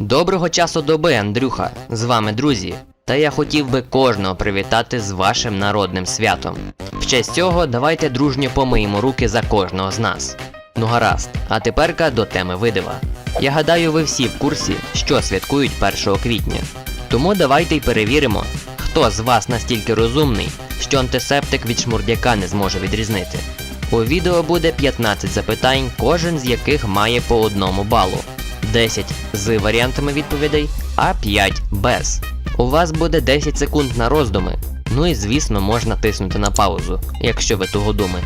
Доброго часу доби, Андрюха! З вами друзі. Та я хотів би кожного привітати з вашим народним святом. В честь цього давайте дружньо помиємо руки за кожного з нас. Ну гаразд, а теперка до теми видива. Я гадаю, ви всі в курсі, що святкують 1 квітня. Тому давайте й перевіримо, хто з вас настільки розумний, що антисептик від шмурдяка не зможе відрізнити. У відео буде 15 запитань, кожен з яких має по одному балу. 10 з варіантами відповідей, а 5 без. У вас буде 10 секунд на роздуми. Ну і звісно, можна тиснути на паузу, якщо ви тугодуми.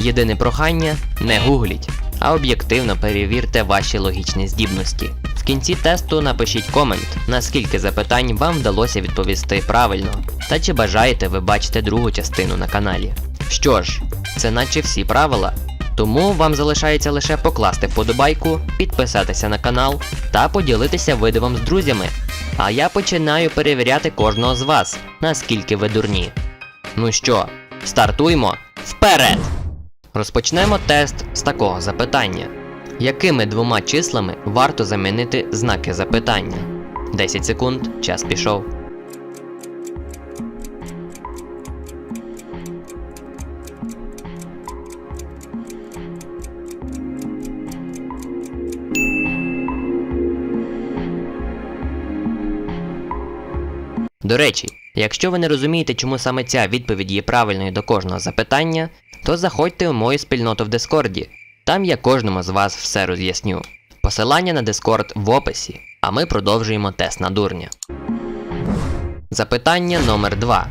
Єдине прохання не гугліть, а об'єктивно перевірте ваші логічні здібності. В кінці тесту напишіть комент, наскільки запитань вам вдалося відповісти правильно, та чи бажаєте ви бачити другу частину на каналі. Що ж, це наче всі правила. Тому вам залишається лише покласти вподобайку, підписатися на канал та поділитися видивом з друзями. А я починаю перевіряти кожного з вас, наскільки ви дурні. Ну що, стартуємо? Вперед! Розпочнемо тест з такого запитання. Якими двома числами варто замінити знаки запитання? 10 секунд, час пішов. До речі, якщо ви не розумієте, чому саме ця відповідь є правильною до кожного запитання, то заходьте у мою спільноту в Дискорді. Там я кожному з вас все роз'ясню. Посилання на Дискорд в описі, а ми продовжуємо тест на дурня. Запитання номер 2.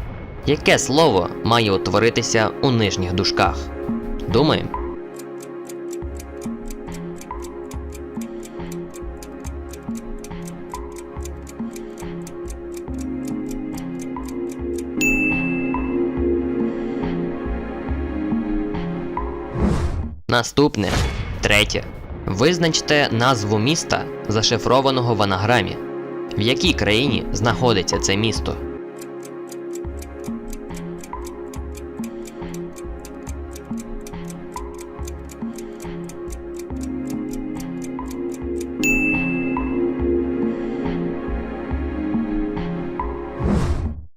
Яке слово має утворитися у нижніх дужках? Думаємо. Наступне. Третє. Визначте назву міста, зашифрованого в анаграмі. В якій країні знаходиться це місто?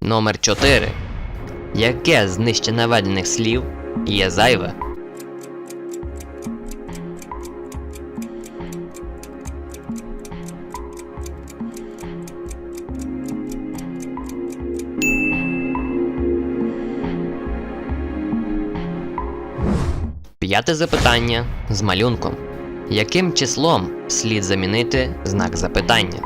Номер 4. Яке з нижче наведених слів є зайве? П'яте запитання з малюнком. Яким числом слід замінити знак запитання?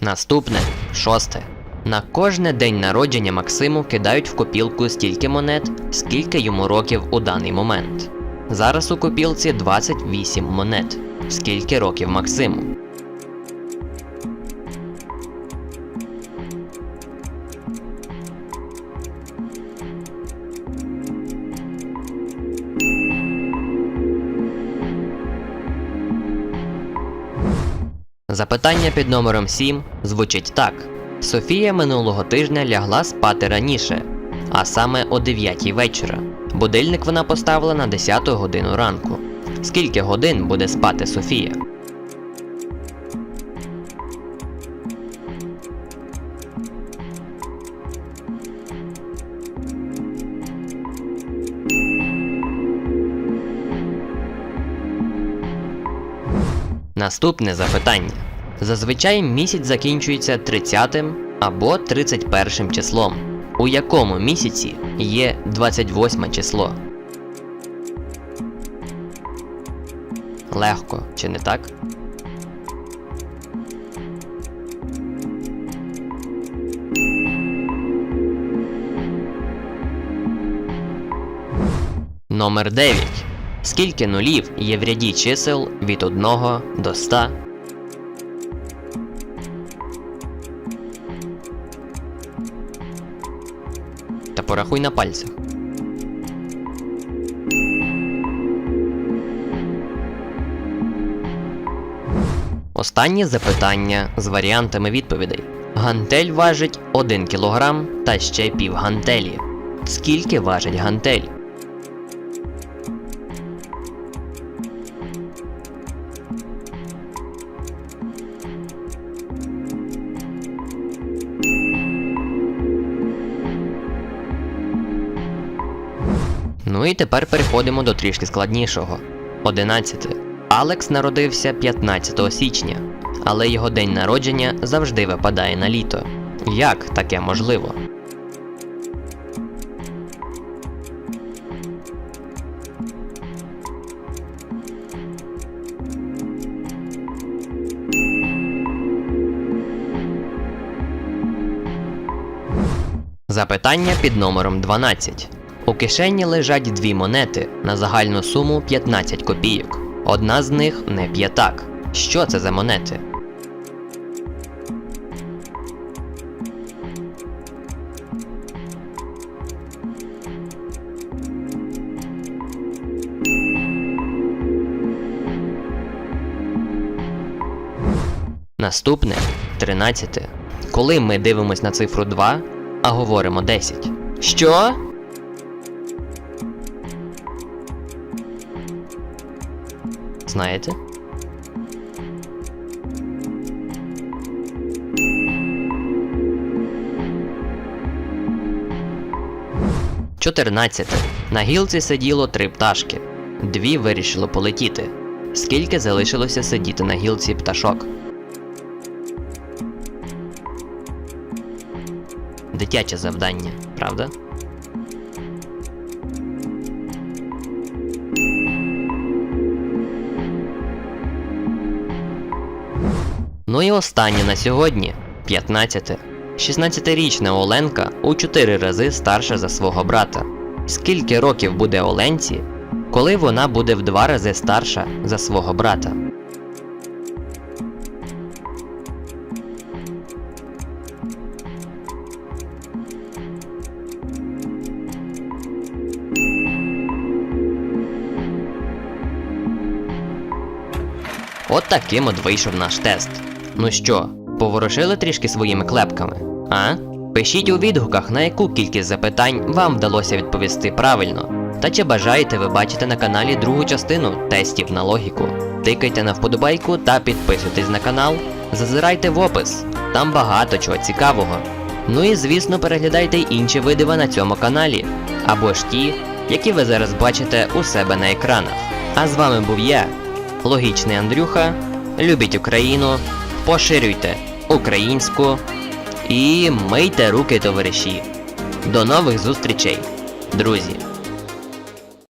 Наступне шосте. На кожне день народження Максиму кидають в копілку стільки монет, скільки йому років у даний момент. Зараз у копілці 28 монет. Скільки років Максиму? Запитання під номером 7 звучить так: Софія минулого тижня лягла спати раніше, а саме о 9 вечора. Будильник вона поставила на 10 годину ранку. Скільки годин буде спати Софія? Наступне запитання. Зазвичай місяць закінчується 30 або 31 числом. У якому місяці є 28 число? Легко, чи не так? Номер 9. Скільки нулів є в ряді чисел від 1 до 100? Порахуй на пальцях. Останнє запитання з варіантами відповідей. Гантель важить 1 кг та ще пів гантелі. Скільки важить гантель? Ну і тепер переходимо до трішки складнішого. 11. Алекс народився 15 січня, але його день народження завжди випадає на літо. Як таке можливо? Запитання під номером 12. У кишені лежать дві монети на загальну суму 15 копійок. Одна з них не п'ятак. Що це за монети? Наступне 13. Коли ми дивимось на цифру 2, а говоримо 10. Що? Знаєте? Чотирнадцяте. На гілці сиділо три пташки. Дві вирішили полетіти. Скільки залишилося сидіти на гілці пташок? Дитяче завдання, правда? Ну і останнє на сьогодні 15. 16-річна Оленка у 4 рази старша за свого брата. Скільки років буде Оленці, коли вона буде в 2 рази старша за свого брата? От таким от вийшов наш тест. Ну що, поворушили трішки своїми клепками? А? Пишіть у відгуках, на яку кількість запитань вам вдалося відповісти правильно. Та чи бажаєте ви бачити на каналі другу частину тестів на логіку? Тикайте на вподобайку та підписуйтесь на канал. Зазирайте в опис, там багато чого цікавого. Ну і звісно, переглядайте інші видива на цьому каналі, або ж ті, які ви зараз бачите у себе на екранах. А з вами був я, Логічний Андрюха. Любіть Україну, поширюйте українську і мийте руки, товариші. До нових зустрічей, друзі!